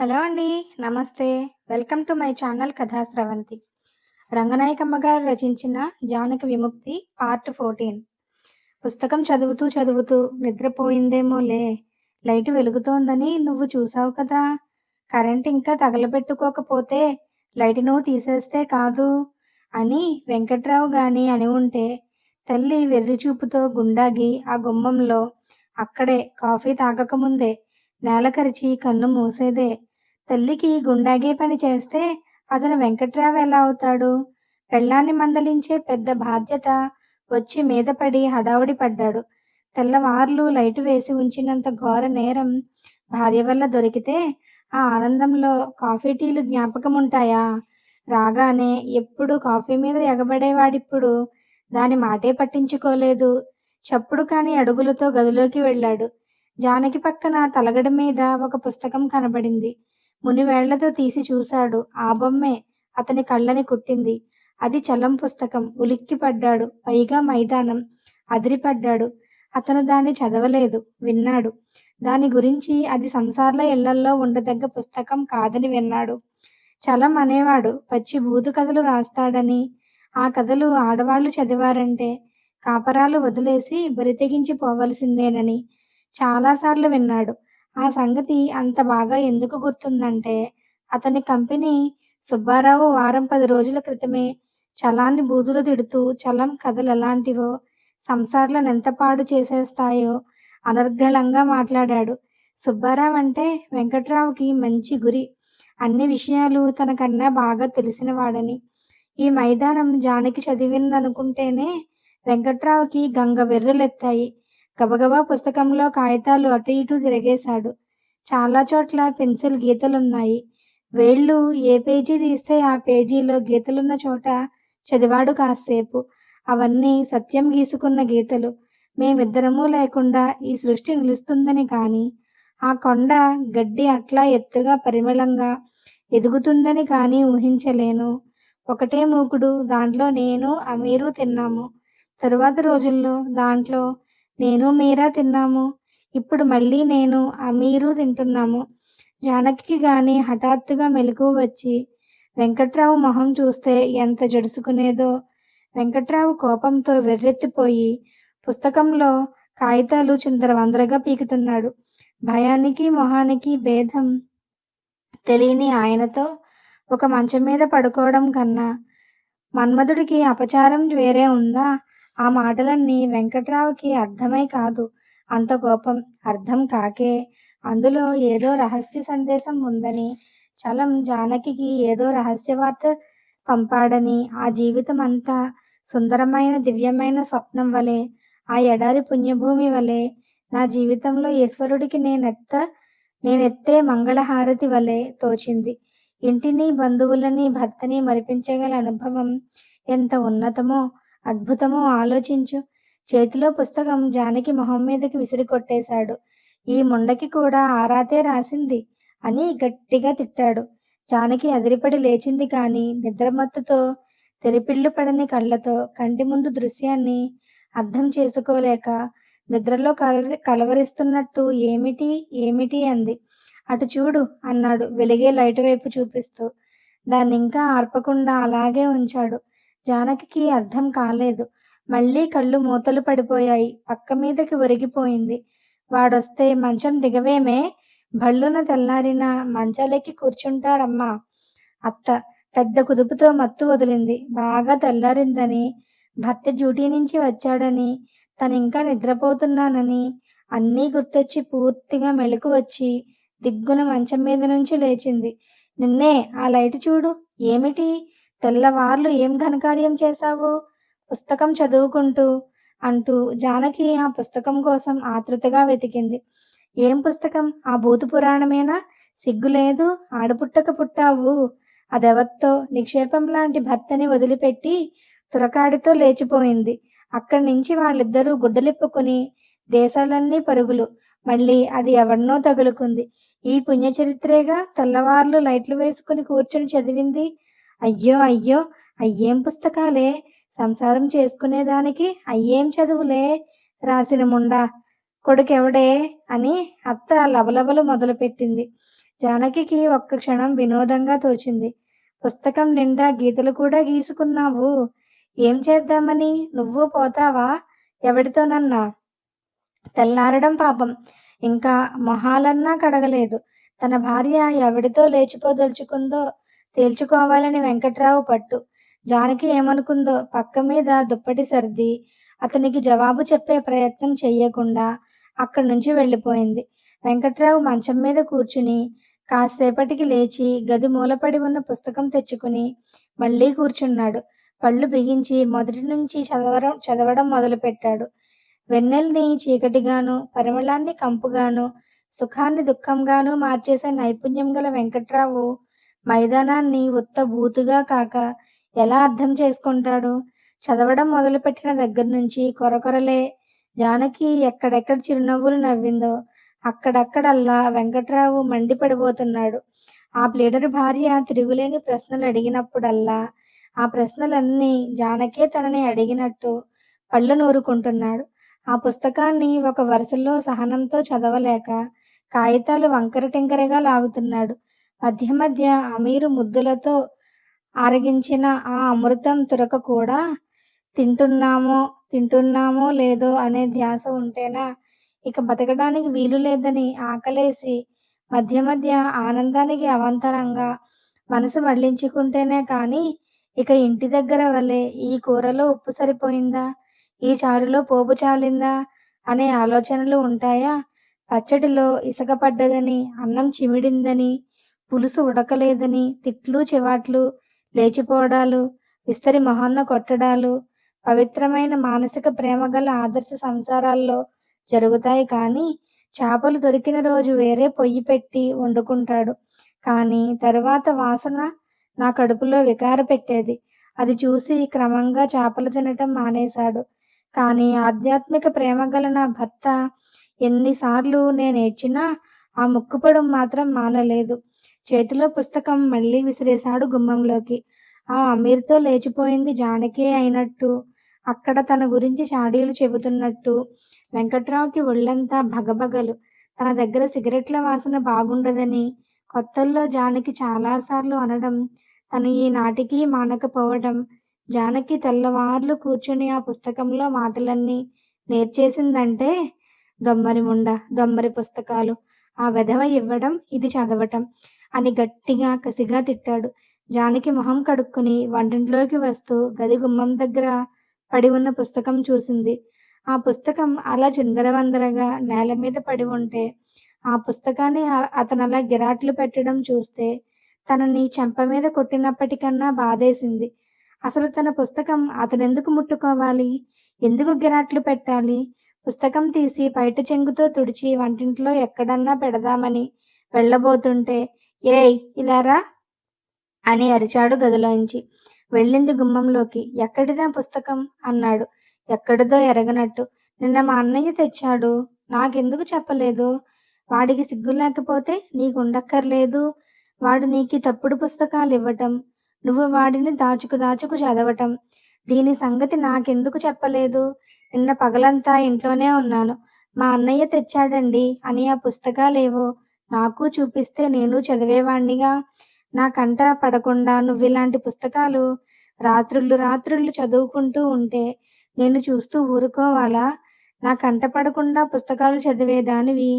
Hello అండి నమస్తే. Welcome to my channel కథా స్రవంతి. రంగనాయకమ్మ గారు రచించిన జానక విముక్తి పార్ట్ ఫోర్టీన్. పుస్తకం చదువుతూ చదువుతూ నిద్రపోయిందేమోలే. లైట్ వెలుగుతోందని నువ్వు చూసావు కదా. కరెంట్ ఇంకా తగలబెట్టుకోకపోతే లైట్ నువ్వు తీసేస్తే కాదు అని వెంకట్రావు గాని అని ఉంటే తల్లి వెర్రి చూపుతో గుండాగి ఆ గుమ్మంలో అక్కడే కాఫీ తాగకముందే నేలకరిచి కన్ను మూసేదే. తల్లికి గుండాగే పని చేస్తే అతను వెంకట్రావు ఎలా అవుతాడు? పెళ్ళాన్ని మందలించే పెద్ద బాధ్యత వచ్చి మీద పడి హడావుడి పడ్డాడు. తెల్లవార్లు లైటు వేసి ఉంచినంత ఘోర నేరం భార్య వల్ల దొరికితే ఆ ఆనందంలో కాఫీ టీలు జ్ఞాపకం ఉంటాయా? రాగానే ఎప్పుడు కాఫీ మీద ఎగబడేవాడిప్పుడు దాని మాటే పట్టించుకోలేదు. చప్పుడు కాని అడుగులతో గదిలోకి వెళ్ళాడు. జానకి పక్కన తలగడ మీద ఒక పుస్తకం కనబడింది. మునివేళ్ళతో తీసి చూశాడు. ఆ బొమ్మే అతని కళ్ళని కుట్టింది. అది చలం పుస్తకం. ఉలిక్కి పడ్డాడు పైగా మైదానం. అదిరిపడ్డాడు. అతను దాన్ని చదవలేదు. విన్నాడు. దాని గురించి అది సంసార్ల ఇళ్ళల్లో ఉండదగ్గ పుస్తకం కాదని విన్నాడు. చలం అనేవాడు పచ్చి బూదు కథలు రాస్తాడని. ఆ కథలు ఆడవాళ్ళు చదివారంటే కాపరాలు వదిలేసి బరితెగించి పోవలసిందేనని చాలాసార్లు విన్నాడు. ఆ సంగతి అంత బాగా ఎందుకు గుర్తుందంటే అతని కంపెనీ సుబ్బారావు వారం పది రోజుల క్రితమే చలాన్ని బూదులు తిడుతూ చలం కథలు ఎలాంటివో సంసార్లను ఎంత పాడు చేసేస్తాయో అనర్గళంగా మాట్లాడాడు. సుబ్బారావు అంటే వెంకట్రావుకి మంచి గురి. అన్ని విషయాలు తనకన్నా బాగా తెలిసినవాడని. ఈ మైదానం జానకి చదివిందనుకుంటేనే వెంకట్రావుకి గంగ వెర్రులెత్తాయి. గబగబా పుస్తకంలో కాగితాలు అటు ఇటు తిరగేశాడు. చాలా చోట్ల పెన్సిల్ గీతలున్నాయి. వేళ్ళు ఏ పేజీ తీస్తే ఆ పేజీలో గీతలున్న చోట చదివాడు కాసేపు. అవన్నీ సత్యం గీసుకున్న గీతలు. మేమిద్దరమూ లేకుండా ఈ సృష్టి నిలుస్తుందని కానీ ఆ కొండ గడ్డి అట్లా ఎత్తుగా పరిమళంగా ఎదుగుతుందని కానీ ఊహించలేను. ఒకటే మూకుడు దాంట్లో నేను అమీరు తిన్నాము. తరువాత రోజుల్లో దాంట్లో నేను మీరా తిన్నాము. ఇప్పుడు మళ్ళీ నేను అమీరు తింటున్నాము. జానకి గాని హఠాత్తుగా మెలకు వచ్చి వెంకట్రావు మొహం చూస్తే ఎంత జడుసుకునేదో. వెంకట్రావు కోపంతో వెర్రెత్తిపోయి పుస్తకంలో కాగితాలు చిందరవందరగా పీకుతున్నాడు. భయానికి మొహానికి భేదం తెలియని ఆయనతో ఒక మంచం మీద పడుకోవడం కన్నా మన్మధుడికి అపచారం వేరే ఉందా? ఆ మాటలన్నీ వెంకట్రావుకి అర్థమై కాదు. అంత కోపం అర్థం కాకే. అందులో ఏదో రహస్య సందేశం ఉందని చలం జానకి ఏదో రహస్య వార్త పంపాడని ఆ జీవితం అంతా సుందరమైన దివ్యమైన స్వప్నం వలె ఆ ఎడారి పుణ్యభూమి వలె నా జీవితంలో ఈశ్వరుడికి నేనెత్త నేనెత్తే మంగళహారతి వలె తోచింది. ఇంటిని బంధువులని భర్తని మరిపించగల అనుభవం ఎంత ఉన్నతమో అద్భుతమో ఆలోచించు. చేతిలో పుస్తకం జానకి మొహం మీదకి విసిరి కొట్టేశాడు ఈ ముండకి కూడా ఆరాతే రాసింది అని గట్టిగా తిట్టాడు. జానకి అదిరిపడి లేచింది కానీ నిద్రమత్తుతో తెరిపిళ్ళు పడని కళ్ళతో కంటి ముందు దృశ్యాన్ని అర్థం చేసుకోలేక నిద్రలో కల కలవరిస్తున్నట్టు ఏమిటి ఏమిటి అంది. అటు చూడు అన్నాడు వెలిగే లైట్ వైపు చూపిస్తూ. దాన్ని ఇంకా ఆర్పకుండా అలాగే ఉంచాడు. జానకి అర్థం కాలేదు. మళ్ళీ కళ్ళు మూతలు పడిపోయాయి. పక్క మీదకి ఒరిగిపోయింది. వాడొస్తే మంచం దిగవేమే? భళ్ళున తెల్లారిన మంచాలెక్కి కూర్చుంటారమ్మా. అత్త పెద్ద కుదుపుతో మత్తు వదిలింది. బాగా తెల్లారిందని భర్త డ్యూటీ నుంచి వచ్చాడని తను ఇంకా నిద్రపోతున్నానని అన్నీ గుర్తొచ్చి పూర్తిగా మెలకు వచ్చి దిగ్గున మంచం మీద నుంచి లేచింది. నిన్నే ఆ లైట్ చూడు. ఏమిటి? తెల్లవార్లు ఏం ఘనకార్యం చేశావు? పుస్తకం చదువుకుంటూ అంటూ జానకి ఆ పుస్తకం కోసం ఆతృతగా వెతికింది. ఏం పుస్తకం? ఆ భూత పురాణమేనా? సిగ్గులేదు. ఆడపుట్టక పుట్టావు. అదెవత్తో నిక్షేపం లాంటి భర్తని వదిలిపెట్టి తురకాడితో లేచిపోయింది. అక్కడి నుంచి వాళ్ళిద్దరూ గుడ్డలిప్పుకుని దేశాలన్నీ పరుగులు. మళ్ళీ అది ఎవరినో తగులుకుంది. ఈ పుణ్యచరిత్రేగా తెల్లవార్లు లైట్లు వేసుకుని కూర్చుని చదివింది అయ్యో అయ్యో అయ్యేం పుస్తకాలే సంసారం చేసుకునేదానికి అయ్యేం చదువులే రాసిన ముండా కొడుకెవడే అని అత్త లబలబలు మొదలుపెట్టింది జానకికి ఒక్క క్షణం వినోదంగా తోచింది. పుస్తకం నిండా గీతలు కూడా గీసుకున్నావు. ఏం చేద్దామని? నువ్వు పోతావా? ఎవడితోనన్నా? తెల్లారడం పాపం. ఇంకా మొహాలన్నా కడగలేదు. తన భార్య ఎవడితో లేచిపోదలుచుకుందో తేల్చుకోవాలని వెంకట్రావు పట్టు. జానకి ఏమనుకుందో పక్క మీద దుప్పటి సర్ది అతనికి జవాబు చెప్పే ప్రయత్నం చెయ్యకుండా అక్కడి నుంచి వెళ్ళిపోయింది. వెంకట్రావు మంచం మీద కూర్చుని కాసేపటికి లేచి గది మూలపడి ఉన్న పుస్తకం తెచ్చుకుని మళ్ళీ కూర్చున్నాడు. పళ్ళు బిగించి మొదటి నుంచి చదవడం చదవడం మొదలుపెట్టాడు. వెన్నెల్ని చీకటిగాను, పరిమళాన్ని కంపుగాను, సుఖాన్ని దుఃఖంగాను మార్చేసే నైపుణ్యం గల వెంకట్రావు మైదానాన్ని ఉత్త బూతుగా కాక ఎలా అర్థం చేసుకుంటాడు? చదవడం మొదలుపెట్టిన దగ్గర నుంచి కొరకొరలే. జానకి ఎక్కడెక్కడ చిరునవ్వులు నవ్విందో అక్కడక్కడల్లా వెంకట్రావు మండిపడిపోతున్నాడు. ఆ ప్లీడర్ భార్య తిరుగులేని ప్రశ్నలు అడిగినప్పుడల్లా ఆ ప్రశ్నలన్నీ జానకే తనని అడిగినట్టు పళ్ళు నూరుకుంటున్నాడు. ఆ పుస్తకాన్ని ఒక వరుసలో సహనంతో చదవలేక కాగితాలు వంకర టింకరగా లాగుతున్నాడు. మధ్య మధ్య అమీరు ముద్దులతో ఆరగించిన ఆ అమృతం తురక కూడా తింటున్నామో తింటున్నామో లేదో అనే ధ్యాస ఉంటేనా ఇక బతకడానికి వీలు లేదని ఆకలేసి మధ్య మధ్య ఆనందానికి అవంతరంగా మనసు మళ్ళించుకుంటేనే కానీ ఇక ఇంటి దగ్గర వలె ఈ కూరలో ఉప్పు సరిపోయిందా? ఈ చారులో పోపు చాలిందా? అనే ఆలోచనలు ఉంటాయా? పచ్చడిలో ఇసుక పడ్డదని, అన్నం చిమిడిందని, పులుసు ఉడకలేదని తిట్లు చివాట్లు, లేచిపోవడాలు, విస్తరి మొహాన కొట్టడాలు పవిత్రమైన మానసిక ప్రేమ గల ఆదర్శ సంసారాల్లో జరుగుతాయి కానీ చేపలు దొరికిన రోజు వేరే పొయ్యి పెట్టి వండుకుంటాడు. కానీ తరువాత వాసన నా కడుపులో వికార పెట్టేది. అది చూసి క్రమంగా చేపలు తినటం మానేశాడు. కానీ ఆధ్యాత్మిక ప్రేమ గల నా భర్త ఎన్నిసార్లు నేనేడ్చినా ఆ ముక్కుపడం మాత్రం మానలేదు. చేతిలో పుస్తకం మళ్ళీ విసిరేశాడు గుమ్మంలోకి. ఆ అమీర్తో లేచిపోయింది జానకే అయినట్టు, అక్కడ తన గురించి షాడీలు చెబుతున్నట్టు వెంకట్రావుకి ఒళ్ళంతా భగభగలు. తన దగ్గర సిగరెట్ల వాసన బాగుండదని కొత్తల్లో జానకి చాలాసార్లు అనడం తను ఈనాటికి మానకపోవడం, జానకి తెల్లవార్లు కూర్చుని ఆ పుస్తకంలో మాటలన్నీ నేర్చేసిందంటే దొమ్మరి ముండ, దొమ్మరి పుస్తకాలు, ఆ విధవ ఇవ్వడం, ఇది చదవటం అని గట్టిగా కసిగా తిట్టాడు. జానకి మొహం కడుక్కుని వంటింట్లోకి వస్తూ గది గుమ్మం దగ్గర పడి ఉన్న పుస్తకం చూసింది. ఆ పుస్తకం అలా చిందరవందరగా నేలమీద పడి ఉంటే ఆ పుస్తకాన్ని అతనలా గిరాట్లు పెట్టడం చూస్తే తనని చెంప మీద కొట్టినప్పటికన్నా బాధేసింది. అసలు తన పుస్తకం అతనెందుకు ముట్టుకోవాలి? ఎందుకు గిరాట్లు పెట్టాలి? పుస్తకం తీసి బయట చెంగుతో తుడిచి వంటింట్లో ఎక్కడన్నా పెడదామని వెళ్ళబోతుంటే ఏయ్ ఇలా రా! అని అరిచాడు గదిలోంచి. వెళ్ళింది గుమ్మంలోకి. ఎక్కడిదా పుస్తకం? అన్నాడు. ఎక్కడిదో ఎరగనట్టు. నిన్న మా అన్నయ్య తెచ్చాడు. నాకెందుకు చెప్పలేదు? వాడికి సిగ్గు లేకపోతే నీకు ఉండక్కర్లేదు వాడు నీకు తప్పుడు పుస్తకాలు ఇవ్వటం నువ్వు వాడిని దాచుకు దాచుకు చదవటం. దీని సంగతి నాకెందుకు చెప్పలేదు? నిన్న పగలంతా ఇంట్లోనే ఉన్నాను. మా అన్నయ్య తెచ్చాడండి అని ఆ పుస్తకాలేవో నాకు చూపిస్తే నేను చదివేవాణ్ణిగా. నా కంట పడకుండా నువ్విలాంటి పుస్తకాలు రాత్రుళ్ళు రాత్రుళ్ళు చదువుకుంటూ ఉంటే నేను చూస్తూ ఊరుకోవాలా? నా కంట పడకుండా పుస్తకాలు చదివేదానివి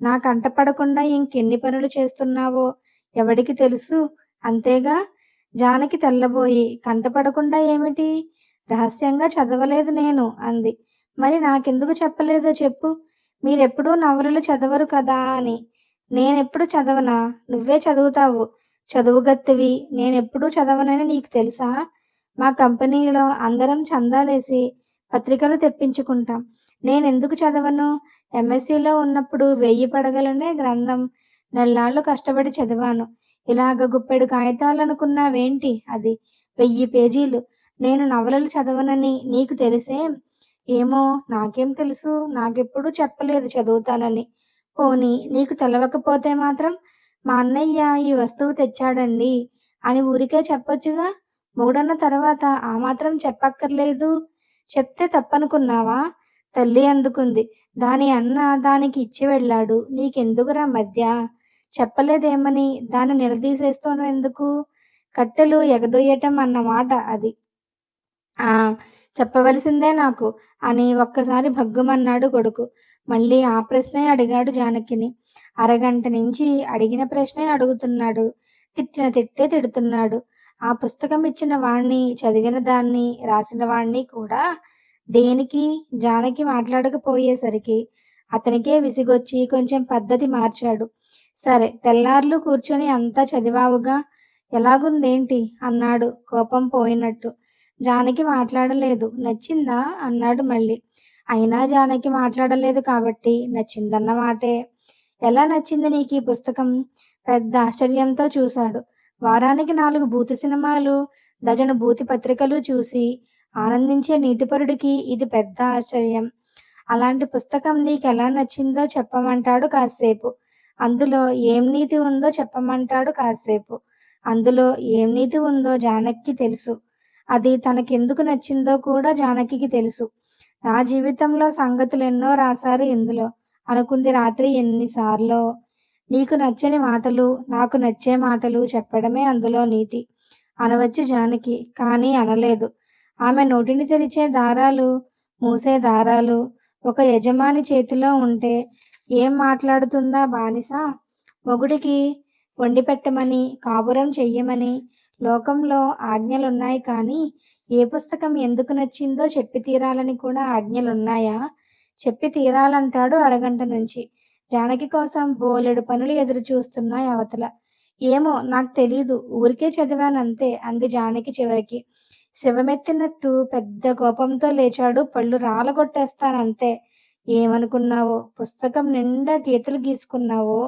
నా కంట పడకుండా ఇంకెన్ని పనులు చేస్తున్నావో ఎవడికి తెలుసు? అంతేగా? జానకి తెల్లబోయి కంటపడకుండా ఏమిటి? రహస్యంగా చదవలేదు నేను అంది. మరి నాకెందుకు చెప్పలేదో చెప్పు. మీరెప్పుడూ నవలలు చదవరు కదా అని. నేనెప్పుడు చదవనా? నువ్వే చదువుతావు. చదువుగత్తెవి. నేనెప్పుడూ చదవనని నీకు తెలుసా? మా కంపెనీలో అందరం చందాలేసి పత్రికలు తెప్పించుకుంటాం. నేనెందుకు చదవను? ఎంఎస్సీలో ఉన్నప్పుడు వెయ్యి పడగలనే గ్రంథం నెల్లాళ్ళు కష్టపడి చదివాను. ఇలాగ గుప్పెడు కాగితాలనుకున్నావేంటి అది? వెయ్యి పేజీలు. నేను నవలలు చదవనని నీకు తెలిసే ఏమో నాకేం తెలుసు? నాకెప్పుడూ చెప్పలేదు చదువుతానని. పోనీ నీకు తెలవకపోతే మాత్రం మా అన్నయ్య ఈ వస్తువు తెచ్చాడండి అని ఊరికే చెప్పొచ్చుగా? మూడన్న తర్వాత ఆ మాత్రం చెప్పక్కర్లేదు చెప్తే తప్పనుకున్నావా? తల్లి అందుకుంది. దాని అన్న దానికి ఇచ్చి వెళ్ళాడు. నీకెందుకురా మధ్య? చెప్పలేదేమని దాన్ని నిలదీసేస్తాను ఎందుకు కట్టెలు ఎగదొయ్యటం అన్నమాట అది ఆ చెప్పవలసిందే నాకు. అని ఒక్కసారి భగ్గుమన్నాడు కొడుకు. మళ్ళీ ఆ ప్రశ్నే అడిగాడు జానకిని. అరగంట నుంచి అడిగిన ప్రశ్నే అడుగుతున్నాడు. తిట్టిన తిట్టే తిడుతున్నాడు. ఆ పుస్తకం ఇచ్చిన వాణ్ణి చదివిన దాన్ని రాసిన వాణ్ణి కూడా దేనికి? జానకి మాట్లాడకపోయేసరికి. అతనికే విసిగొచ్చి కొంచెం పద్ధతి మార్చాడు. సరే తెల్లార్లు కూర్చొని అంతా చదివావుగా. ఎలాగుందేంటి? అన్నాడు కోపం పోయినట్టు. జానకి మాట్లాడలేదు. నచ్చిందా? అన్నాడు మళ్ళీ. అయినా జానకి మాట్లాడలేదు కాబట్టి నచ్చిందన్న మాటే. ఎలా నచ్చింది నీకు ఈ పుస్తకం? పెద్ద ఆశ్చర్యంతో చూశాడు. వారానికి నాలుగు భూతి సినిమాలు డజను భూతి పత్రికలు చూసి ఆనందించే నీటిపరుడికి ఇది పెద్ద ఆశ్చర్యం. అలాంటి పుస్తకం నీకు ఎలా నచ్చిందో చెప్పమంటాడు కాసేపు. అందులో ఏం నీతి ఉందో చెప్పమంటాడు కాసేపు. అందులో ఏం నీతి ఉందో జానక్కి తెలుసు. అది తనకెందుకు నచ్చిందో కూడా జానకి తెలుసు. నా జీవితంలో సంగతులు ఎన్నో రాశారు ఇందులో. అనుకుంది రాత్రి ఎన్నిసార్లు. నీకు నచ్చని మాటలు నాకు నచ్చే మాటలు చెప్పడమే అందులో నీతి. అనవచ్చు జానకి కానీ అనలేదు. ఆమె నోటిని తెరిచే దారాలు మూసే దారాలు. ఒక యజమాని చేతిలో ఉంటే ఏం మాట్లాడుతుందా బానిస? మొగుడికి వండి పెట్టమని కాపురం చెయ్యమని లోకంలో ఆజ్ఞలున్నాయి కానీ ఏ పుస్తకం ఎందుకు నచ్చిందో చెప్పి తీరాలని కూడా ఆజ్ఞలున్నాయా? చెప్పి తీరాలంటాడు అరగంట నుంచి. జానకి కోసం బోలెడు పనులు ఎదురు చూస్తున్నాయి అవతల. ఏమో నాకు తెలీదు. ఊరికే చదివానంతే అంది జానకి చివరికి. శివమెత్తినట్టు పెద్ద కోపంతో లేచాడు. పళ్ళు రాలగొట్టేస్తానంతే. ఏమనుకున్నావో? పుస్తకం నిండా గీతలు గీసుకున్నావో?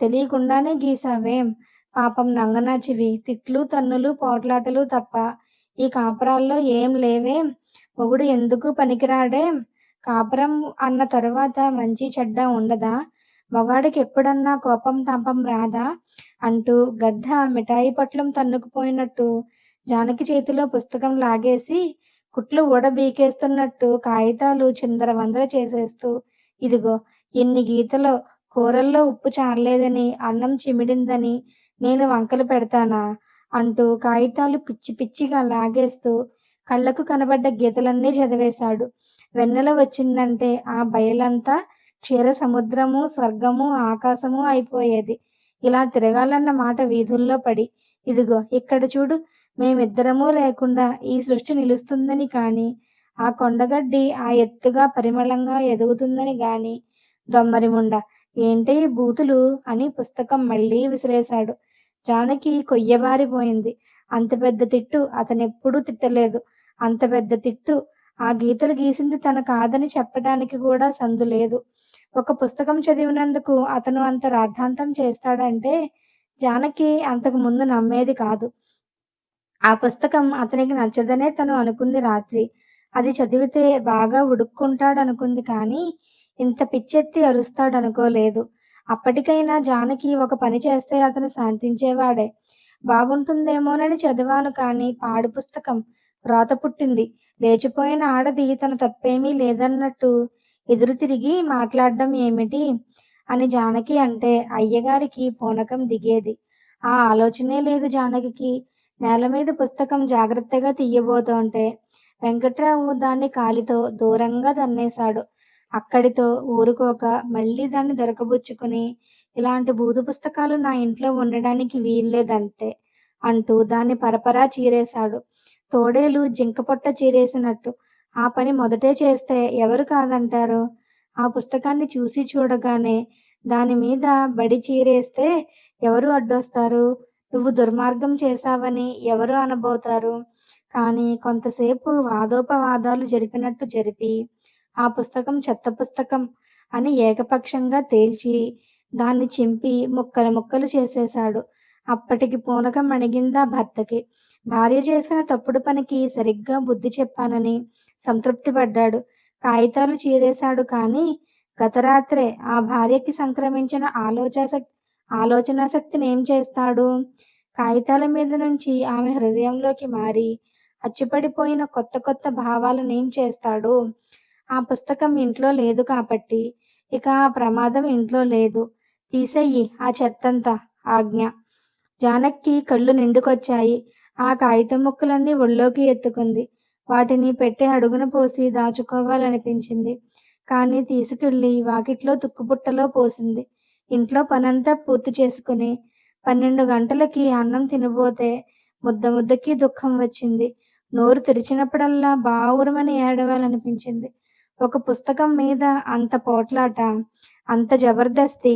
తెలియకుండానే గీసావేం? పాపం నంగనాచివి తిట్లు తన్నులు పోట్లాటలు తప్ప ఈ కాపురాల్లో ఏం లేవే. మొగుడు ఎందుకు పనికిరాడే? కాపురం అన్న తరువాత మంచి చెడ్డ ఉండదా? మొగాడికి ఎప్పుడన్నా కోపం తాపం రాదా? అంటూ గద్ద మిఠాయి పట్లం తన్నుకుపోయినట్టు జానకి చేతిలో పుస్తకం లాగేసి కుట్లు ఊడబీకేస్తున్నట్టు కాగితాలు చిందరవందర చేసేస్తూ ఇదిగో ఇన్ని గీతలో కూరల్లో ఉప్పు చారలేదని అన్నం చిమిడిందని నేను వంకలు పెడతానా? అంటూ కాగితాలు పిచ్చి పిచ్చిగా లాగేస్తూ కళ్ళకు కనబడ్డ గీతలన్నీ చదివేశాడు. వెన్నెల వచ్చిందంటే ఆ బయలంతా క్షీర సముద్రము స్వర్గము ఆకాశము అయిపోయేది. ఇలా తిరగాలన్న మాట వీధుల్లో పడి ఇదిగో ఇక్కడ చూడు మేమిద్దరమూ లేకుండా ఈ సృష్టి నిలుస్తుందని కాని ఆ కొండగడ్డి ఆ ఎత్తుగా పరిమళంగా ఎదుగుతుందని గాని దొమ్మరిముండ ఏంటి ఈ బూతులు అని పుస్తకం మళ్ళీ విసిరేశాడు. జానకి కొయ్యబారిపోయింది. అంత పెద్ద తిట్టు అతనెప్పుడూ తిట్టలేదు. అంత పెద్ద తిట్టు ఆ గీతలు గీసింది తన కాదని చెప్పడానికి కూడా సందు లేదు. ఒక పుస్తకం చదివినందుకు అతను అంత రాద్ధాంతం చేస్తాడంటే జానకి అంతకు ముందు నమ్మేది కాదు. ఆ పుస్తకం అతనికి నచ్చదనే తను అనుకుంది రాత్రి. అది చదివితే బాగా ఉడుక్కుంటాడు అనుకుంది కానీ ఇంత పిచ్చెత్తి అరుస్తాడనుకోలేదు. అప్పటికైనా జానకి ఒక పని చేస్తే అతను శాంతించేవాడే. బాగుంటుందేమోనని చదివాను కానీ పాడు పుస్తకం రోత పుట్టింది. లేచిపోయిన ఆడది తన తప్పేమీ లేదన్నట్టు ఎదురు తిరిగి మాట్లాడడం ఏమిటి? అని జానకి అంటే అయ్యగారికి పూనకం దిగేది. ఆ ఆలోచనే లేదు జానకి నేల మీద పుస్తకం జాగ్రత్తగా తీయబోతుంటే వెంకట్రావు దాన్ని కాలితో దూరంగా తన్నేశాడు. అక్కడితో ఊరుకోక మళ్ళీ దాన్ని దొరకబుచ్చుకుని ఇలాంటి బూదు పుస్తకాలు నా ఇంట్లో ఉండడానికి వీల్లేదంతే అంటూ దాన్ని పరపరా చీరేశాడు. తోడేలు జింక పొట్ట చీరేసినట్టు ఆ పని మొదటే చేస్తే ఎవరు కాదంటారు? ఆ పుస్తకాన్ని చూసి చూడగానే దాని మీద బడి చీరేస్తే ఎవరు అడ్డొస్తారు? నువ్వు దుర్మార్గం చేశావని ఎవరు అనబోతారు కానీ కొంతసేపు వాదోపవాదాలు జరిపినట్టు జరిపి ఆ పుస్తకం చెత్త పుస్తకం అని ఏకపక్షంగా తేల్చి దాన్ని చింపి ముక్కలు ముక్కలు చేసేశాడు. అప్పటికి పూనకం అణిగిందా భర్తకి. భార్య చేసిన తప్పుడు పనికి సరిగ్గా బుద్ధి చెప్పానని సంతృప్తి పడ్డాడు కాగితాలు చీరేశాడు కానీ గత రాత్రే ఆ భార్యకి సంక్రమించిన ఆలోచన ఆలోచన శక్తిని ఏం చేస్తాడు? కాగితాల మీద నుంచి ఆమె హృదయంలోకి మారి అచ్చుపడిపోయిన కొత్త కొత్త భావాలను ఏం చేస్తాడు? ఆ పుస్తకం ఇంట్లో లేదు కాబట్టి ఇక ఆ ప్రమాదం ఇంట్లో లేదు. తీసెయ్యి ఆ చెత్తంతా. ఆజ్ఞ. జానక్కి కళ్ళు నిండుకొచ్చాయి. ఆ కాగితం ముక్కలన్నీ ఒళ్ళోకి ఎత్తుకుంది. వాటిని పెట్టే అడుగున పోసి దాచుకోవాలనిపించింది. కానీ తీసుకెళ్ళి వాకిట్లో తుక్కుపుట్టలో పోసింది. ఇంట్లో పనంతా పూర్తి చేసుకుని పన్నెండు గంటలకి అన్నం తినబోతే ముద్ద ముద్దకి దుఃఖం వచ్చింది. నోరు తెరిచినప్పుడల్లా బావురమని ఏడవాలనిపించింది. ఒక పుస్తకం మీద అంత పోట్లాట అంత జబర్దస్తి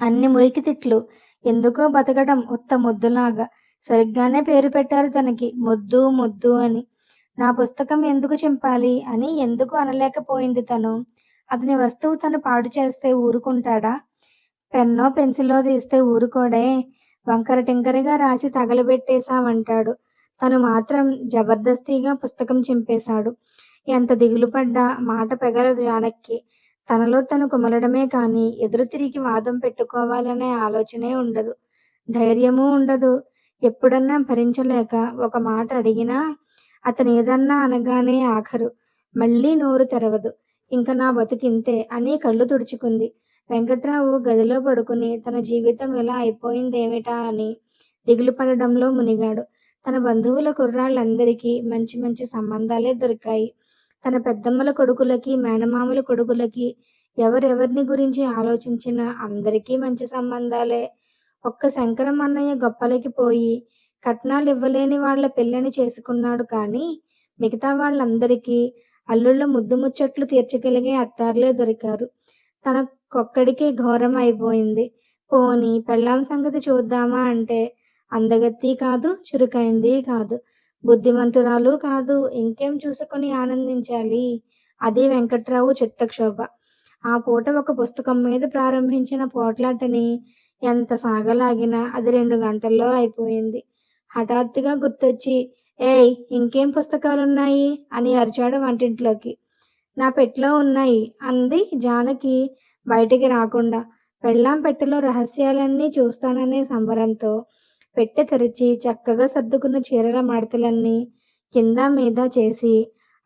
అన్ని మురికి తిట్లు. ఎందుకో బతకడం ఉత్త ముద్దులాగా. సరిగ్గానే పేరు పెట్టారు తనకి. మొద్దు ముద్దు అని. నా పుస్తకం ఎందుకు చింపాలి అని ఎందుకు అనలేకపోయింది తను? అతని వస్తువు తను పాడు చేస్తే ఊరుకుంటాడా? పెన్నో పెన్సిలో తీస్తే ఊరుకోడే. వంకర టింకరగా రాసి తగలబెట్టేశామంటాడు తను మాత్రం జబర్దస్తిగా పుస్తకం చింపేశాడు. ఎంత దిగులు పడ్డా మాట పెగలదు జానక్కి తనలో తను కుమలడమే కాని ఎదురు తిరిగి వాదం పెట్టుకోవాలనే ఆలోచనే ఉండదు. ధైర్యము ఉండదు. ఎప్పుడన్నా భరించలేక ఒక మాట అడిగినా అతను ఏదన్నా అనగానే ఆఖరు. మళ్ళీ నోరు తెరవదు. ఇంక నా బతుకింతే అని కళ్ళు తుడుచుకుంది. వెంకట్రావు గదిలో పడుకుని తన జీవితం ఎలా అయిపోయిందేమిటా అని దిగులు పడడంలో మునిగాడు. తన బంధువుల కుర్రాళ్ళందరికీ మంచి మంచి సంబంధాలే దొరికాయి. తన పెద్దమ్మల కొడుకులకి మేనమామల కొడుకులకి ఎవరెవరిని గురించి ఆలోచించినా అందరికీ మంచి సంబంధాలే. ఒక్క శంకరం అన్నయ్య గొప్పలకి పోయి కట్నాలు ఇవ్వలేని వాళ్ళ పెళ్ళని చేసుకున్నాడు కానీ మిగతా వాళ్ళందరికీ అల్లుళ్ళ ముద్దు ముచ్చట్లు తీర్చగలిగే అత్తారులే దొరికారు. తనకొక్కడికే ఘోరం అయిపోయింది. పోని పెళ్ళాం సంగతి చూద్దామా అంటే అందగత్తి కాదు చురుకైంది కాదు. బుద్ధిమంతురాలు కాదు ఇంకేం చూసుకొని ఆనందించాలి? అది వెంకట్రావు చిత్తక్షోభ. ఆ పూట ఒక పుస్తకం మీద ప్రారంభించిన పోట్లాటని ఎంత సాగలాగినా అది రెండు గంటల్లో అయిపోయింది. హఠాత్తుగా గుర్తొచ్చి ఏయ్ ఇంకేం పుస్తకాలున్నాయి? అని అరిచాడు వంటింట్లోకి. నా పెట్లో ఉన్నాయి అంది జానకి బయటికి రాకుండా. పెళ్ళాం పెట్టెలో రహస్యాలన్నీ చూస్తాననే సంబరంతో పెట్టె తెరిచి చక్కగా సర్దుకున్న చీరల మడతలన్నీ కింద మీద చేసి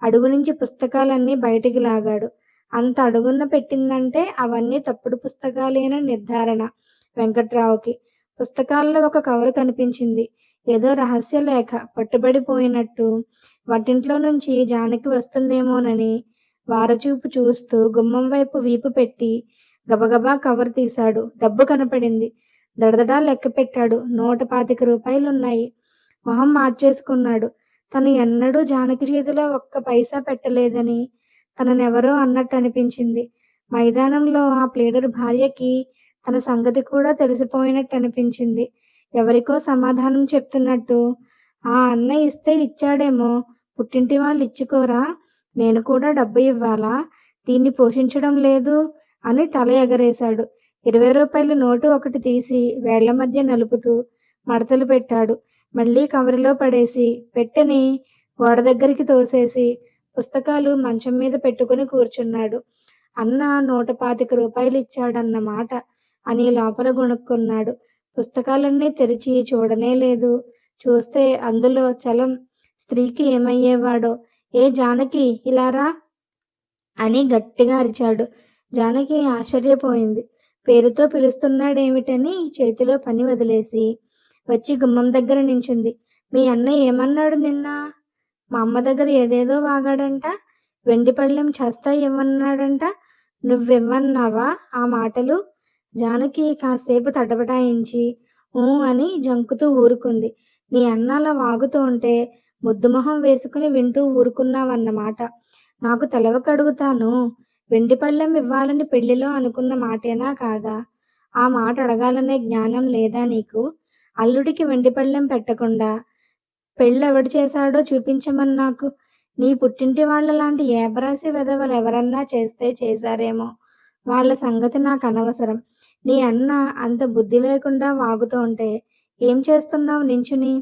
అడుగు నుంచి పుస్తకాలన్నీ బయటికి లాగాడు. అంత అడుగున్న పెట్టిందంటే అవన్నీ తప్పుడు పుస్తకాలేనని నిర్ధారణ? వెంకట్రావుకి పుస్తకాల్లో ఒక కవర్ కనిపించింది. ఏదో రహస్య లేఖ పట్టుబడిపోయినట్టు వంటింట్లో నుంచి జానకి వస్తుందేమోనని వారచూపు చూస్తూ గుమ్మం వైపు వీపు పెట్టి గబగబా కవర్ తీశాడు. డబ్బు కనపడింది. దడదడా లెక్క పెట్టాడు. నూట పాతిక రూపాయలున్నాయి. మొహం మార్చేసుకున్నాడు. తను ఎన్నడూ జానకి చేతిలో ఒక్క పైసా పెట్టలేదని తననెవరో అన్నట్టు అనిపించింది. మైదానంలో ఆ ప్లేడర్ భార్యకి తన సంగతి కూడా తెలిసిపోయినట్టు అనిపించింది. ఎవరికో సమాధానం చెప్తున్నట్టు ఆ అన్న ఇస్తే ఇచ్చాడేమో పుట్టింటి వాళ్ళు ఇచ్చుకోరా? నేను కూడా డబ్బు ఇవ్వాలా? దీన్ని పోషించడం లేదు అని తల ఎగరేశాడు. ఇరవై రూపాయల నోటు ఒకటి తీసి వేళ్ళ మధ్య నలుపుతూ మడతలు పెట్టాడు. మళ్ళీ కవరులో పడేసి పెట్టెని గోడ దగ్గరికి తోసేసి పుస్తకాలు మంచం మీద పెట్టుకుని కూర్చున్నాడు. అన్న నూట పాతిక రూపాయలు ఇచ్చాడన్నమాట అని లోపల గుణుక్కున్నాడు. పుస్తకాలన్నీ తెరిచి చూడనే లేదు. చూస్తే అందులో చలం స్త్రీకి ఏమయ్యేవాడో? ఏ జానకి ఇలారా అని గట్టిగా అరిచాడు. జానకి ఆశ్చర్యపోయింది. పేరుతో పిలుస్తున్నాడేమిటని చేతిలో పని వదిలేసి వచ్చి గుమ్మం దగ్గర నించుంది. మీ అన్న ఏమన్నాడు నిన్న? మా అమ్మ దగ్గర ఏదేదో వాగాడంట. వెండి పళ్ళెం చేస్తా ఇవ్వన్నాడంట నువ్వివ్వన్నావా ఆ మాటలు? జానకి కాసేపు తటపటాయించి ఊ అని జంకుతూ ఊరుకుంది. నీ అన్న అలా వాగుతూ ఉంటే ముద్దుమొహం వేసుకుని వింటూ ఊరుకున్నావన్నమాట. నాకు తెలవకడుగుతాను వెండి పళ్ళెం ఇవ్వాలని పెళ్ళిలో అనుకున్న మాటేనా కాదా? ఆ మాట అడగాలనే జ్ఞానం లేదా నీకు? అల్లుడికి వెండి పళ్ళెం పెట్టకుండా పెళ్ళెవడు చేశాడో చూపించమని నాకు? నీ పుట్టింటి వాళ్ళ లాంటి ఏబరాసి వెధవలు ఎవరన్నా చేస్తే చేశారేమో. వాళ్ళ సంగతి నాకు అనవసరం. నీ అన్న అంత బుద్ధి లేకుండా వాగుతూ ఉంటే ఏం చేస్తున్నావు నించుని?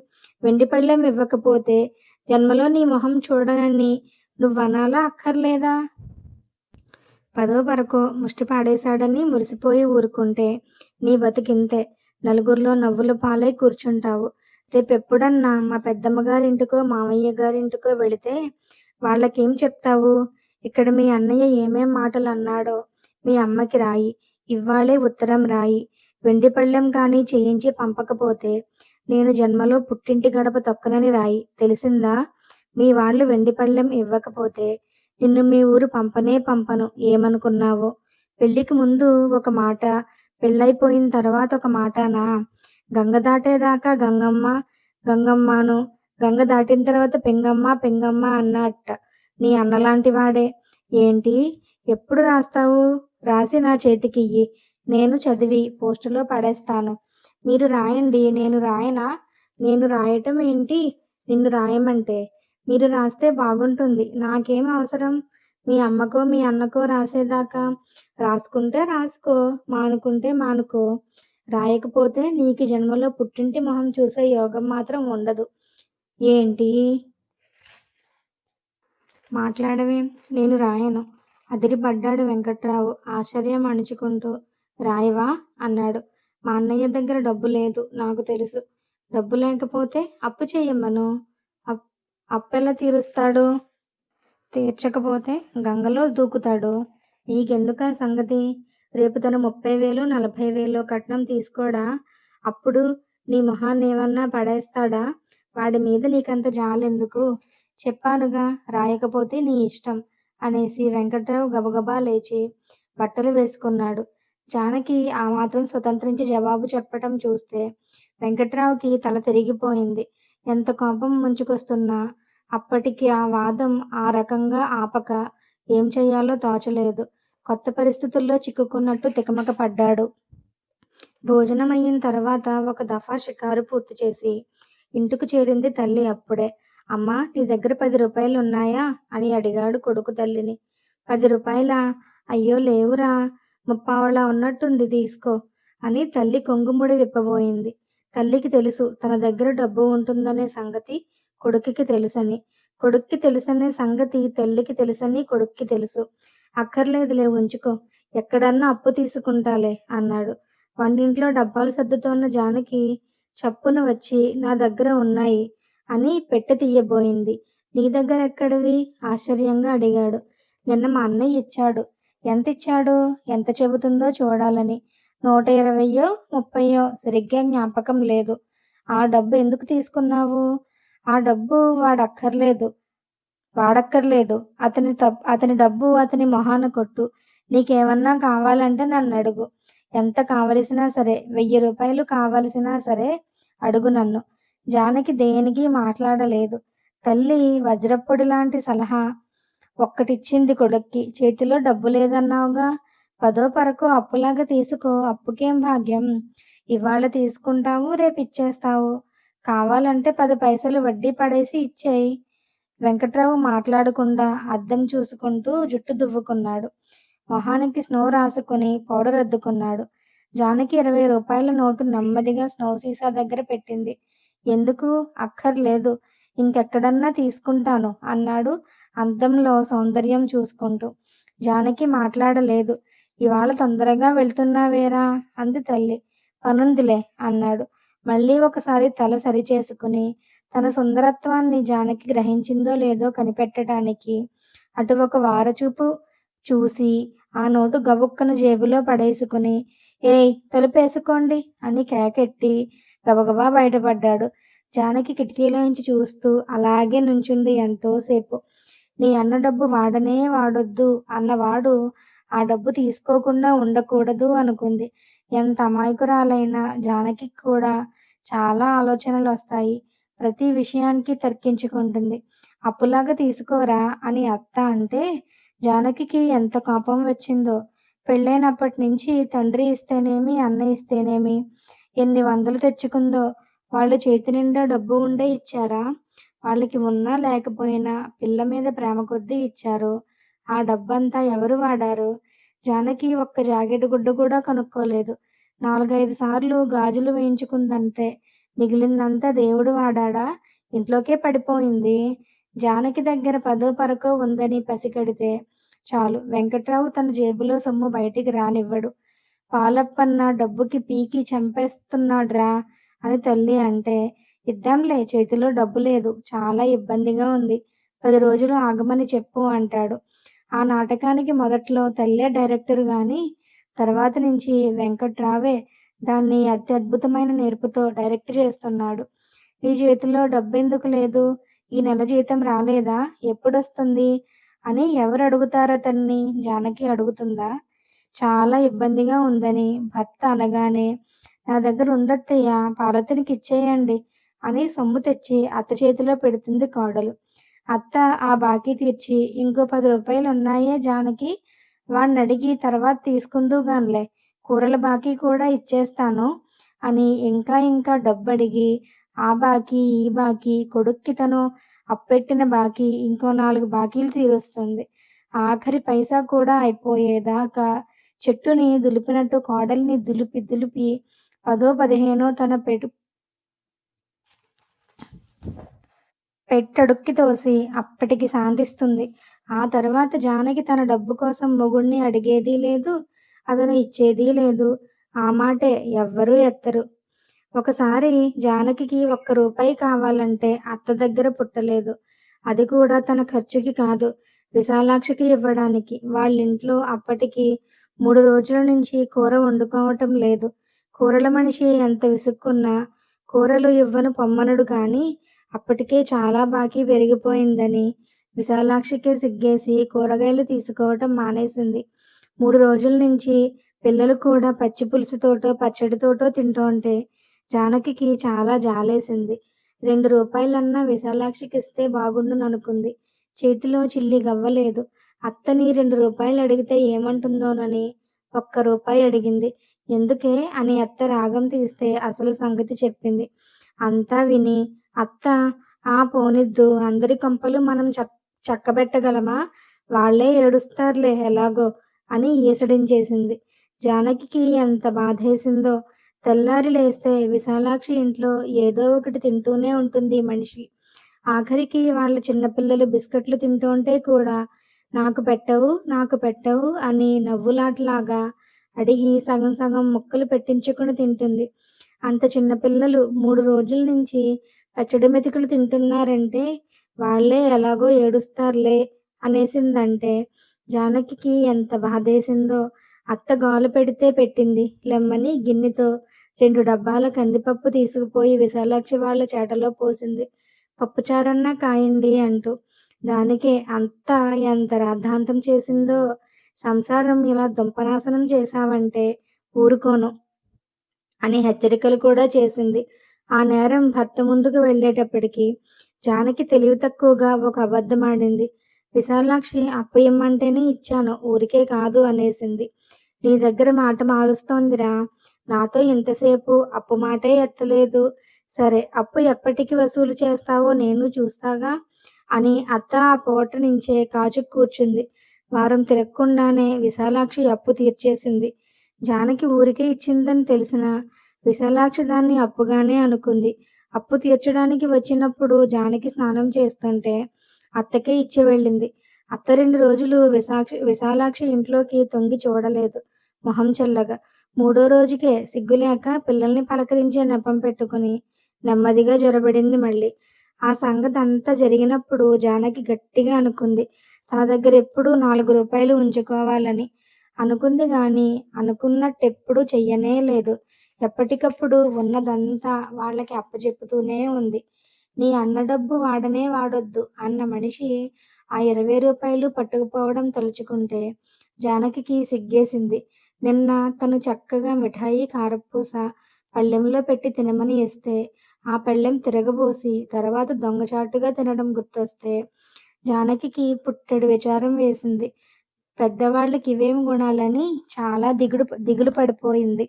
వెండి పళ్ళెం ఇవ్వకపోతే జన్మలో నీ మొహం చూడనని నువ్వనాలా అక్కర్లేదా? పదో పరకో ముష్టి పాడేశాడని మురిసిపోయి ఊరుకుంటే నీ బతికింతే. నలుగురిలో నవ్వుల పాలై కూర్చుంటావు. రేపెప్పుడన్నా మా పెద్దమ్మ గారింటికో మామయ్య గారింటికో వెళితే వాళ్ళకేం చెప్తావు? ఇక్కడ మీ అన్నయ్య ఏమేం మాటలు అన్నాడో మీ అమ్మకి రాయి. ఇవ్వాలే ఉత్తరం రాయి. వెండి పళ్ళెం కానీ చేయించి పంపకపోతే నేను జన్మలో పుట్టింటి గడప తొక్కనని రాయి. తెలిసిందా? మీ వాళ్ళు వెండి పళ్ళెం ఇవ్వకపోతే నిన్ను మీ ఊరు పంపనే పంపను. ఏమనుకున్నావో? పెళ్ళికి ముందు ఒక మాట పెళ్ళైపోయిన తర్వాత ఒక మాటనా? గంగ దాటేదాకా గంగమ్మ గంగమ్మను గంగ దాటిన తర్వాత పెంగమ్మ పెంగమ్మ అన్నట్ట. నీ అన్నలాంటి వాడే. ఏంటి? ఎప్పుడు రాస్తావు? రాసి నా చేతికియ్యి నేను చదివి పోస్టులో పడేస్తాను. మీరు రాయండి. నేను రాయనా? నేను రాయటం ఏంటి? నిన్ను రాయమంటే? మీరు రాస్తే బాగుంటుంది. నాకేం అవసరం? మీ అమ్మకో మీ అన్నకో రాసేదాకా? రాసుకుంటే రాసుకో మానుకుంటే మానుకో. రాయకపోతే నీకు జన్మలో పుట్టింటి మొహం చూసే యోగం మాత్రం ఉండదు. ఏంటి? మాట్లాడవే. నేను రాయను. అదిరిపడ్డాడు వెంకట్రావు. ఆశ్చర్యం అణుచుకుంటూ. రాయవా? అన్నాడు. మా అన్నయ్య దగ్గర డబ్బు లేదు నాకు తెలుసు. డబ్బు లేకపోతే అప్పు చేయమ్మను అప్పెలా తీరుస్తాడు? తీర్చకపోతే గంగలో దూకుతాడు. నీకెందుక సంగతి? రేపు తను ముప్పై వేలు నలభై వేలు కట్నం తీసుకోడా? అప్పుడు నీ మొహాన్ని ఏమన్నా పడేస్తాడా? వాడి మీద నీకంత జాలెందుకు? చెప్పానుగా రాయకపోతే నీ ఇష్టం అనేసి వెంకట్రావు గబగబా లేచి బట్టలు వేసుకున్నాడు. జానకి ఆ మాత్రం స్వతంత్రించి జవాబు చెప్పటం చూస్తే వెంకట్రావుకి తల తిరిగిపోయింది. ఎంత కోపం ముంచుకొస్తున్నా అప్పటికి ఆ వాదం ఆ రకంగా ఆపక ఏం చేయాలో తోచలేదు. కొత్త పరిస్థితుల్లో చిక్కుకున్నట్టు తికమక పడ్డాడు. భోజనం అయిన తర్వాత ఒక దఫా షికారు పూర్తి చేసి ఇంటికి చేరింది తల్లి అప్పుడే. అమ్మా నీ దగ్గర పది రూపాయలు ఉన్నాయా అని అడిగాడు కొడుకు తల్లిని. పది రూపాయలా? అయ్యో లేవురా. ముప్పావలా ఉన్నట్టుంది తీసుకో అని తల్లి కొంగుముడి విప్పబోయింది. తల్లికి తెలుసు. తన దగ్గర డబ్బు ఉంటుందనే సంగతి కొడుకుకి తెలుసని. కొడుక్కి తెలుసనే సంగతి తల్లికి తెలుసని కొడుక్కి తెలుసు. అక్కర్లేదులే ఉంచుకో. ఎక్కడన్నా అప్పు తీసుకుంటాలే అన్నాడు. వంటింట్లో డబ్బాలు సర్దుతోన్న జానకి చప్పున వచ్చి నా దగ్గర ఉన్నాయి అని పెట్టె తీయబోయింది. నీ దగ్గర ఎక్కడివి? ఆశ్చర్యంగా అడిగాడు. నిన్న మా అన్నయ్య ఇచ్చాడు. ఎంత ఇచ్చాడు ఎంత చెబుతుందో చూడాలని. నూట ఇరవయో ముప్పయో సరిగ్గా జ్ఞాపకం లేదు. ఆ డబ్బు ఎందుకు తీసుకున్నావు? ఆ డబ్బు వాడక్కర్లేదు. వాడక్కర్లేదు. అతని తప్ అతని డబ్బు అతని మొహాన కొట్టు. నీకేమన్నా కావాలంటే నన్ను అడుగు. ఎంత కావలసినా సరే వెయ్యి రూపాయలు కావలసినా సరే అడుగు నన్ను. జానకి దేనికి మాట్లాడలేదు. తల్లి వజ్రప్పొడి లాంటి సలహా ఒక్కటిచ్చింది కొడుక్కి. చేతిలో డబ్బు లేదన్నావుగా? పదో పరకు అప్పులాగా తీసుకో అప్పుకేం భాగ్యం? ఇవాళ తీసుకుంటావు రేపు ఇచ్చేస్తావు. కావాలంటే పది పైసలు వడ్డీ పడేసి ఇచ్చేయి. వెంకట్రావు మాట్లాడకుండా అద్దం చూసుకుంటూ జుట్టు దువ్వుకున్నాడు. మొహానికి స్నో రాసుకుని పౌడర్ అద్దుకున్నాడు. జానకి ఇరవై రూపాయల నోటు నెమ్మదిగా స్నో సీసా దగ్గర పెట్టింది. ఎందుకు? అక్కర్లేదు. ఇంకెక్కడన్నా తీసుకుంటాను అన్నాడు అద్దంలో సౌందర్యం చూసుకుంటూ. జానకి మాట్లాడలేదు. ఇవాళ తొందరగా వెళ్తున్నావేరా అంది తల్లి. పనుందిలే అన్నాడు. మళ్ళీ ఒకసారి తల సరిచేసుకుని తన సుందరత్వాన్ని జానకి గ్రహించిందో లేదో కనిపెట్టడానికి అటు ఒక వారచూపు చూసి ఆ నోటు గబుక్కను జేబులో పడేసుకుని ఏయ్ తలుపేసుకోండి అని కేకెట్టి గబగబా బయటపడ్డాడు. జానకి కిటికీలోంచి చూస్తూ అలాగే నుంచుంది ఎంతోసేపు. నీ అన్న డబ్బు వాడనే వాడొద్దు అన్నవాడు ఆ డబ్బు తీసుకోకుండా ఉండకూడదు అనుకుంది. ఎంత అమాయకురాలైనా జానకి కూడా చాలా ఆలోచనలు వస్తాయి. ప్రతి విషయానికి తర్కించుకుంటుంది. అప్పులాగా తీసుకోరా అని అత్త అంటే జానకికి ఎంత కోపం వచ్చిందో. పెళ్ళైనప్పటి నుంచి తండ్రి ఇస్తేనేమి అన్న ఇస్తేనేమి ఎన్ని వందలు తెచ్చుకుందో. వాళ్ళు చేతి నిండా డబ్బు ఉండే ఇచ్చారా? వాళ్ళకి ఉన్నా లేకపోయినా పిల్ల మీద ప్రేమ కొద్దీ ఇచ్చారు. ఆ డబ్బంతా ఎవరు వాడారు? జానకి ఒక్క జాకెట్ గుడ్డ కూడా కొనుక్కోలేదు. నాలుగైదు సార్లు గాజులు వేయించుకుందంతే. మిగిలిందంతా దేవుడు వాడాడా? ఇంట్లోకే పడిపోయింది. జానకి దగ్గర పదో పరకో ఉందని పసిగడితే చాలు. వెంకట్రావు తన జేబులో సొమ్ము బయటికి రానివ్వడు. పాలప్పన్న డబ్బుకి పీకి చంపేస్తున్నాడ్రా అని తల్లి అంటే ఇద్దాంలే చేతిలో డబ్బు లేదు చాలా ఇబ్బందిగా ఉంది పది రోజులు ఆగమని చెప్పు అంటాడు. ఆ నాటకానికి మొదట్లో తల్లే డైరెక్టర్ కానీ తర్వాత నుంచి వెంకట్రావే దాన్ని అత్యద్భుతమైన నేర్పుతో డైరెక్ట్ చేస్తున్నాడు. నీ చేతిలో డబ్బెందుకు లేదు ఈ నెల జీతం రాలేదా ఎప్పుడొస్తుంది అని ఎవరు అడుగుతారా అతన్ని? జానకి అడుగుతుందా? చాలా ఇబ్బందిగా ఉందని భర్త అనగానే నా దగ్గర ఉందత్తయ్య పార్వతినికి ఇచ్చేయండి అని సొమ్ము తెచ్చి అత్త చేతిలో పెడుతుంది కోడలు. అత్త ఆ బాకీ తీర్చి ఇంకో పది రూపాయలు ఉన్నాయే జానకి వాడిని అడిగి తర్వాత తీసుకుందుగానిలే కూరల బాకీ కూడా ఇచ్చేస్తాను అని ఇంకా ఇంకా డబ్బు అడిగి ఆ బాకీ ఈ బాకీ కొడుక్కి తను అప్పెట్టిన బాకీ ఇంకో నాలుగు బాకీలు తీరుస్తుంది. ఆఖరి పైసా కూడా అయిపోయేదాకా చెట్టుని దులిపినట్టు కోడల్ని దులిపి దులిపి పదో పదిహేనో తన పెట్టు పెట్టడుక్కి తోసి అప్పటికి శాంతిస్తుంది. ఆ తర్వాత జానకి తన డబ్బు కోసం మొగుణ్ణి అడిగేది లేదు అతను ఇచ్చేది లేదు. ఆ మాటే ఎవ్వరూ ఎత్తరు. ఒకసారి జానకి ఒక్క రూపాయి కావాలంటే అత్త దగ్గర పుట్టలేదు. అది కూడా తన ఖర్చుకి కాదు. విశాలాక్షికి ఇవ్వడానికి వాళ్ళింట్లో అప్పటికి మూడు రోజుల నుంచి కూర వండుకోవటం లేదు. కూరల మనిషి ఎంత విసుక్కున్నా కూరలు ఇవ్వను పొమ్మనుడు కానీ అప్పటికే చాలా బాకీ పెరిగిపోయిందని విశాలాక్షికి సిగ్గేసి కూరగాయలు తీసుకోవటం మానేసింది. మూడు రోజుల నుంచి పిల్లలు కూడా పచ్చి పులుసుతోటో పచ్చడితోటో తింటూ ఉంటే జానకి చాలా జాలేసింది. రెండు రూపాయలన్నా విశాలాక్షికి ఇస్తే బాగుండును అనుకుంది చేతిలో చిల్లి గవ్వలేదు. అత్తని రెండు రూపాయలు అడిగితే ఏమంటుందోనని ఒక్క రూపాయి అడిగింది. ఎందుకే? అని అత్త రాగం తీస్తే అసలు సంగతి చెప్పింది. అంతా విని అత్త ఆ పోనిద్దు. అందరి కొంపలు మనం చక్ చక్కబెట్టగలమా? వాళ్ళే ఏడుస్తారులే ఎలాగో అని ఈసడించేసింది జానకి ఎంత బాధేసిందో. తెల్లారి లేస్తే విశాలాక్షి ఇంట్లో ఏదో ఒకటి తింటూనే ఉంటుంది మనిషి. ఆఖరికి వాళ్ళ చిన్నపిల్లలు బిస్కెట్లు తింటుంటే కూడా నాకు పెట్టవు నాకు పెట్టవు అని నవ్వులాటలాగా అడిగి సగం సగం ముక్కలు పెట్టించుకుని తింటుంది. అంత చిన్నపిల్లలు మూడు రోజుల నుంచి పచ్చడి మెతుకులు తింటున్నారంటే వాళ్ళే ఎలాగో ఏడుస్తారులే అనేసిందంటే జానకి ఎంత బాధేసిందో అత్త గాలు పెడితే పెట్టింది లెమ్మని గిన్నెతో రెండు డబ్బాల కందిపప్పు తీసుకుపోయి విశాలాక్షి వాళ్ళ చేటలో పోసింది. పప్పుచారన్నా కాయండి అంటూ దానికే అంత ఎంత రాద్ధాంతం చేసిందో సంసారం ఇలా దుంపనాశనం చేశావంటే ఊరుకోను అని హెచ్చరికలు కూడా చేసింది. ఆ నేరం భర్త ముందుకు వెళ్ళేటప్పటికి జానకి తెలివి తక్కువగా ఒక అబద్ధమాడింది విశాలాక్షి అప్పు ఇమ్మంటేనే ఇచ్చాను ఊరికే కాదు అనేసింది. నీ దగ్గర మాట మారుస్తోందిరా నాతో ఇంతసేపు అప్పు మాటే ఎత్తలేదు. సరే అప్పు ఎప్పటికి వసూలు చేస్తావో నేను చూస్తాగా అని అత్త ఆ పూట నుంచే కాచు కూర్చుంది. వారం తిరగకుండానే విశాలాక్షి అప్పు తీర్చేసింది. జానకి ఊరికే ఇచ్చిందని తెలిసిన విశాలాక్షి దాన్ని అప్పుగానే అనుకుంది. అప్పు తీర్చడానికి వచ్చినప్పుడు జానకి స్నానం చేస్తుంటే అత్తకే ఇచ్చి వెళ్ళింది. అత్త రెండు రోజులు విశాక్షి విశాలాక్షి ఇంట్లోకి తొంగి చూడలేదు. మొహం చల్లగా. మూడో రోజుకే సిగ్గులేక పిల్లల్ని పలకరించే నెపం పెట్టుకుని నెమ్మదిగా జ్వరబడింది మళ్ళీ. ఆ సంగతి అంతా జరిగినప్పుడు జానకి గట్టిగా అనుకుంది. తన దగ్గర ఎప్పుడు నాలుగు రూపాయలు ఉంచుకోవాలని. అనుకుంది గాని అనుకున్నట్టెప్పుడు చెయ్యనే లేదు. ఎప్పటికప్పుడు ఉన్నదంతా వాళ్ళకి అప్పచెప్పుతూనే ఉంది. నీ అన్న డబ్బు వాడనే వాడొద్దు అన్న మనిషి ఆ ఇరవై రూపాయలు పట్టుకుపోవడం తలుచుకుంటే జానకి సిగ్గేసింది. నిన్న తను చక్కగా మిఠాయి కారపూస పళ్ళెంలో పెట్టి తినమని ఇస్తే ఆ పళ్ళెం తిరగబోసి తర్వాత దొంగచాటుగా తినడం గుర్తొస్తే జానకి పుట్టెడు విచారం వేసింది. పెద్దవాళ్ళకి ఇవేం గుణాలని చాలా దిగుడు దిగులు పడిపోయింది.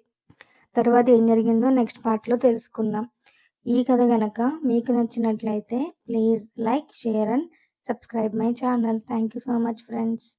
తర్వాత ఏం జరిగిందో నెక్స్ట్ పార్ట్లో తెలుసుకుందాం. ఈ కథ గనక మీకు నచ్చినట్లయితే please like share and subscribe my channel thank you so much friends